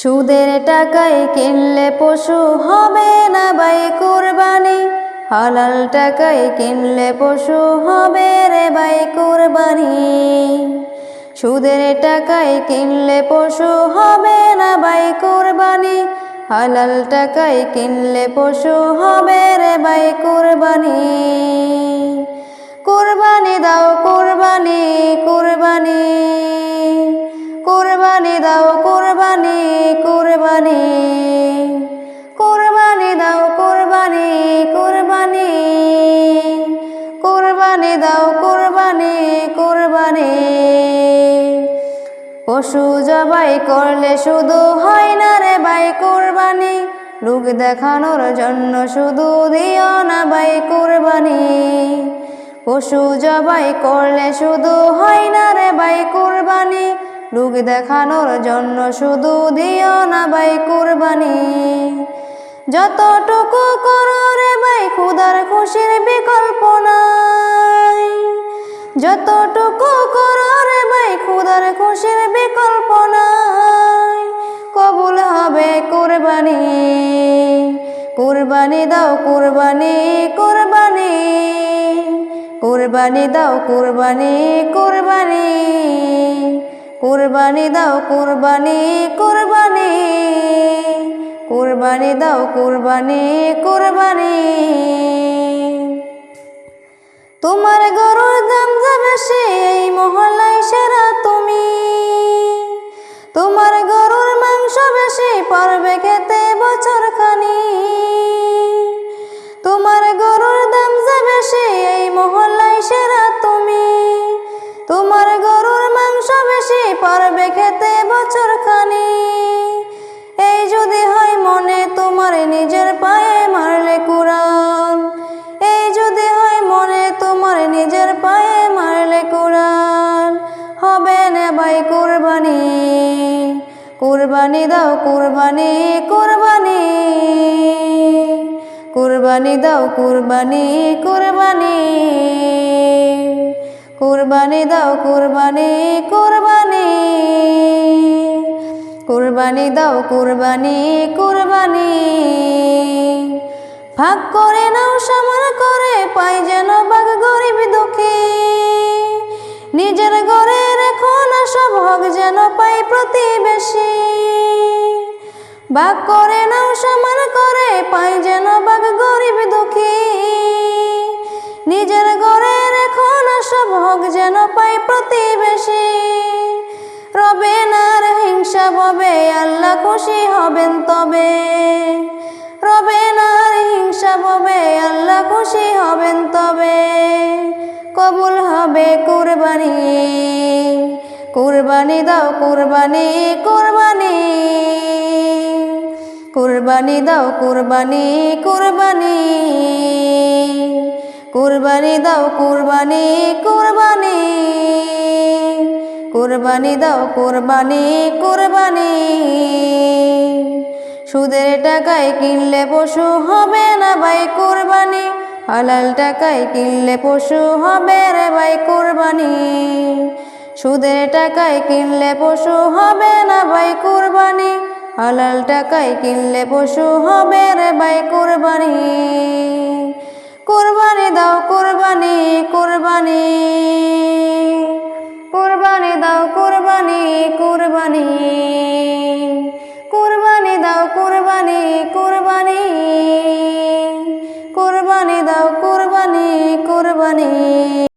সুদের টাকায় কিনলে পশু হবে না বাই কুরবানি। হালাল টাকায় কিনলে পশু হবে রে বাই কুরবানি। সুদের টাকায় কিনলে পশু হবে না বাই কুরবানি। হালাল টাকায় কিনলে পশু হবে রে বাই কুরবানি। পশু জবাই করলে শুধু হয় না রে বাই কুরবানি। লোক দেখানোর জন্য শুধু দিও না বাই কুরবানি। পশু জবাই করলে শুধু হয় না রে বাই কুরবানি। লোক দেখানোর জন্য শুধু দিও না বাই কুরবানি। যতটুকু করো রে ভাই খুদার খুশির বিকল্প নাই। যতটুকু করো রে ভাই খুদার খুশির বিকল্প নাই। কবুল হবে কুরবানি। কুরবানি দাও কুরবানি কুরবানি। কুরবানি দাও কুরবানি কুরবানি। কুরবানি দাও কুরবানি কুরবানি। কুরবানি দাও কুরবানি কুরবানি। তোমার গরুর দাম যাবে সে এই মহল্লায় সেরা তোমার গরুর মাংস বেশি পারবে খেতে। কুরবানি দাও কুরবানি কুরবানি। কুরবানি দাও কুরবানি কুরবানি। কুরবানি দাও কুরবানি কুরবানি। কুরবানি দাও কুরবানি কুরবানি। ভাগ করে নাও সমান করে, পাই যেন বাঘ গরিব দুঃখী। নিজের ঘরে যেন পাই প্রতিবেশী। ভাগ করে নাও, সমান করে পাই যেন বাঘ গরিব দুঃখী। নিজের ঘরে রেখো না সব হক যেন পাই প্রতিবেশী। রবে না হিংসা ববে আল্লাহ খুশি হবেন তবে। রবে না হিংসা ববে আল্লাহ খুশি হবেন তবে। কবুল হবে কুরবানি। কুরবানি দাও কুরবানি কুরবানি। কুরবানি দাও কুরবানি কুরবানি। কুরবানি দাও কুরবানি কুরবানি। কুরবানি দাও কুরবানি কুরবানি। সুদের টাকায় কিনলে পশু হবে না ভাই কুরবানি। হালাল টাকায় কিনলে পশু হবে রে ভাই কুরবানি। সুদের টাকায় কিনলে পশু হবে না ভাই কুরবানি। হালাল টাকায় কিনলে পশু হবে রে ভাই কুরবানি। কুরবানি দাও কুরবানি কুরবানি। কুরবানি দাও কুরবানি কুরবানি। কুরবানি দাও কুরবানি কুরবানি। কুরবানি দাও কুরবানি কুরবানি।